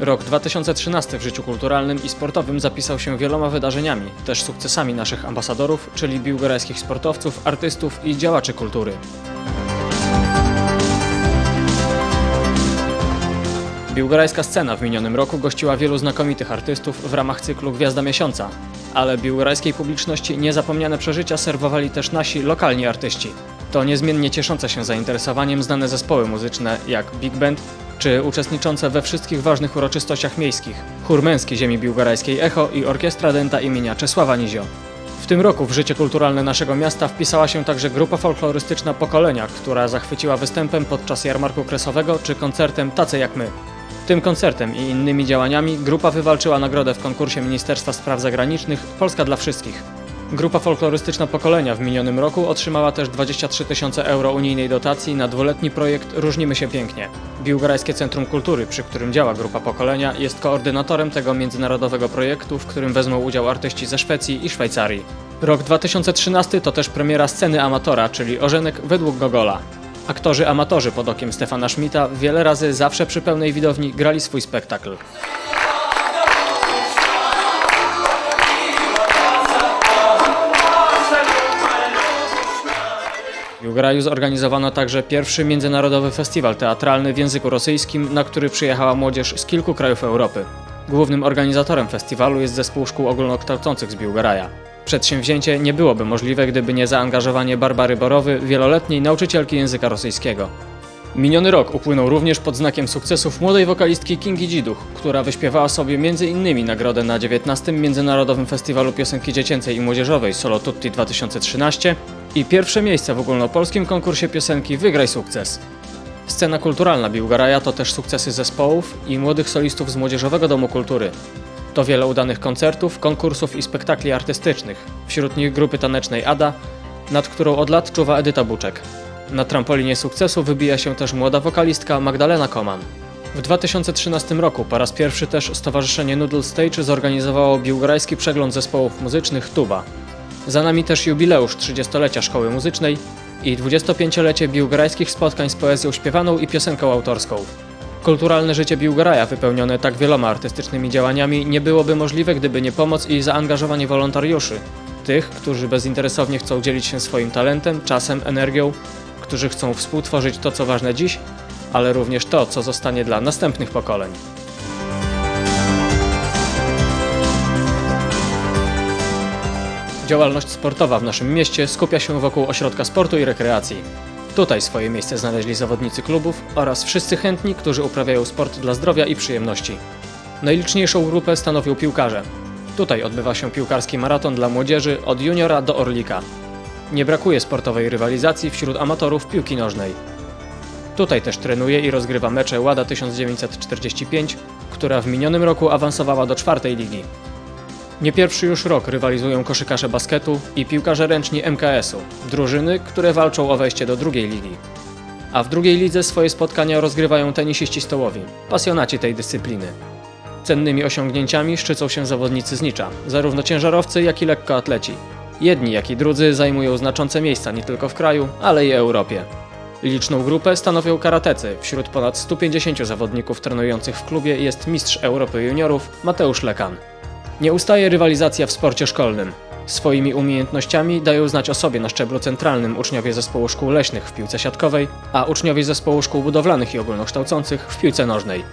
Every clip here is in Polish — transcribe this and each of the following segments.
Rok 2013 w życiu kulturalnym i sportowym zapisał się wieloma wydarzeniami, też sukcesami naszych ambasadorów, czyli biłgorajskich sportowców, artystów i działaczy kultury. Biłgorajska scena w minionym roku gościła wielu znakomitych artystów w ramach cyklu Gwiazda Miesiąca, ale biłgorajskiej publiczności niezapomniane przeżycia serwowali też nasi lokalni artyści. To niezmiennie cieszące się zainteresowaniem znane zespoły muzyczne jak Big Band czy uczestniczące we wszystkich ważnych uroczystościach miejskich Chór Męski Ziemi Biłgorajskiej Echo i Orkiestra Dęta imienia Czesława Nizio. W tym roku w życie kulturalne naszego miasta wpisała się także grupa folklorystyczna Pokolenia, która zachwyciła występem podczas jarmarku kresowego czy koncertem Tace jak my. Tym koncertem i innymi działaniami grupa wywalczyła nagrodę w konkursie Ministerstwa Spraw Zagranicznych Polska dla Wszystkich. Grupa folklorystyczna Pokolenia w minionym roku otrzymała też 23 tysiące euro unijnej dotacji na dwuletni projekt Różnimy się pięknie. Biłgorajskie Centrum Kultury, przy którym działa Grupa Pokolenia, jest koordynatorem tego międzynarodowego projektu, w którym wezmą udział artyści ze Szwecji i Szwajcarii. Rok 2013 to też premiera sceny amatora, czyli Orzenek według Gogola. Aktorzy amatorzy pod okiem Stefana Schmidta wiele razy zawsze przy pełnej widowni grali swój spektakl. W Biłgoraju zorganizowano także pierwszy międzynarodowy festiwal teatralny w języku rosyjskim, na który przyjechała młodzież z kilku krajów Europy. Głównym organizatorem festiwalu jest Zespół Szkół Ogólnokształcących z Biłgoraja. Przedsięwzięcie nie byłoby możliwe, gdyby nie zaangażowanie Barbary Borowy, wieloletniej nauczycielki języka rosyjskiego. Miniony rok upłynął również pod znakiem sukcesów młodej wokalistki Kingi Dziduch, która wyśpiewała sobie m.in. nagrodę na 19. Międzynarodowym Festiwalu Piosenki Dziecięcej i Młodzieżowej Solo Tutti 2013 i pierwsze miejsce w ogólnopolskim konkursie piosenki Wygraj Sukces. Scena kulturalna Biłgoraja to też sukcesy zespołów i młodych solistów z Młodzieżowego Domu Kultury. To wiele udanych koncertów, konkursów i spektakli artystycznych, wśród nich grupy tanecznej Ada, nad którą od lat czuwa Edyta Buczek. Na trampolinie sukcesu wybija się też młoda wokalistka Magdalena Koman. W 2013 roku po raz pierwszy też Stowarzyszenie Noodle Stage zorganizowało biłgorajski przegląd zespołów muzycznych Tuba. Za nami też jubileusz 30-lecia Szkoły Muzycznej i 25-lecie biłgorajskich spotkań z poezją śpiewaną i piosenką autorską. Kulturalne życie Biłgoraja, wypełnione tak wieloma artystycznymi działaniami, nie byłoby możliwe, gdyby nie pomoc i zaangażowanie wolontariuszy. Tych, którzy bezinteresownie chcą dzielić się swoim talentem, czasem, energią, którzy chcą współtworzyć to, co ważne dziś, ale również to, co zostanie dla następnych pokoleń. Działalność sportowa w naszym mieście skupia się wokół ośrodka sportu i rekreacji. Tutaj swoje miejsce znaleźli zawodnicy klubów oraz wszyscy chętni, którzy uprawiają sport dla zdrowia i przyjemności. Najliczniejszą grupę stanowią piłkarze. Tutaj odbywa się piłkarski maraton dla młodzieży od juniora do orlika. Nie brakuje sportowej rywalizacji wśród amatorów piłki nożnej. Tutaj też trenuje i rozgrywa mecze Łada 1945, która w minionym roku awansowała do czwartej ligi. Nie pierwszy już rok rywalizują koszykarze basketu i piłkarze ręczni MKS-u, drużyny, które walczą o wejście do drugiej ligi. A w drugiej lidze swoje spotkania rozgrywają tenisiści stołowi, pasjonaci tej dyscypliny. Cennymi osiągnięciami szczycą się zawodnicy z Nicza, zarówno ciężarowcy, jak i lekkoatleci. Jedni, jak i drudzy zajmują znaczące miejsca nie tylko w kraju, ale i Europie. Liczną grupę stanowią karatecy. Wśród ponad 150 zawodników trenujących w klubie jest mistrz Europy juniorów Mateusz Lekan. Nie ustaje rywalizacja w sporcie szkolnym. Swoimi umiejętnościami dają znać o sobie na szczeblu centralnym uczniowie zespołu szkół leśnych w piłce siatkowej, a uczniowie zespołu szkół budowlanych i ogólnokształcących w piłce nożnej.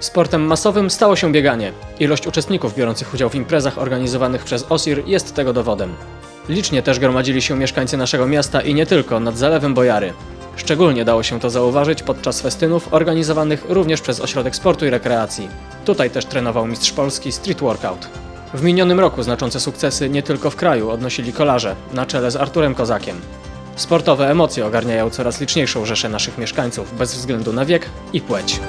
Sportem masowym stało się bieganie. Ilość uczestników biorących udział w imprezach organizowanych przez OSIR jest tego dowodem. Licznie też gromadzili się mieszkańcy naszego miasta i nie tylko nad Zalewem Bojary. Szczególnie dało się to zauważyć podczas festynów organizowanych również przez Ośrodek Sportu i Rekreacji. Tutaj też trenował mistrz Polski street workout. W minionym roku znaczące sukcesy nie tylko w kraju odnosili kolarze, na czele z Arturem Kozakiem. Sportowe emocje ogarniają coraz liczniejszą rzeszę naszych mieszkańców bez względu na wiek i płeć.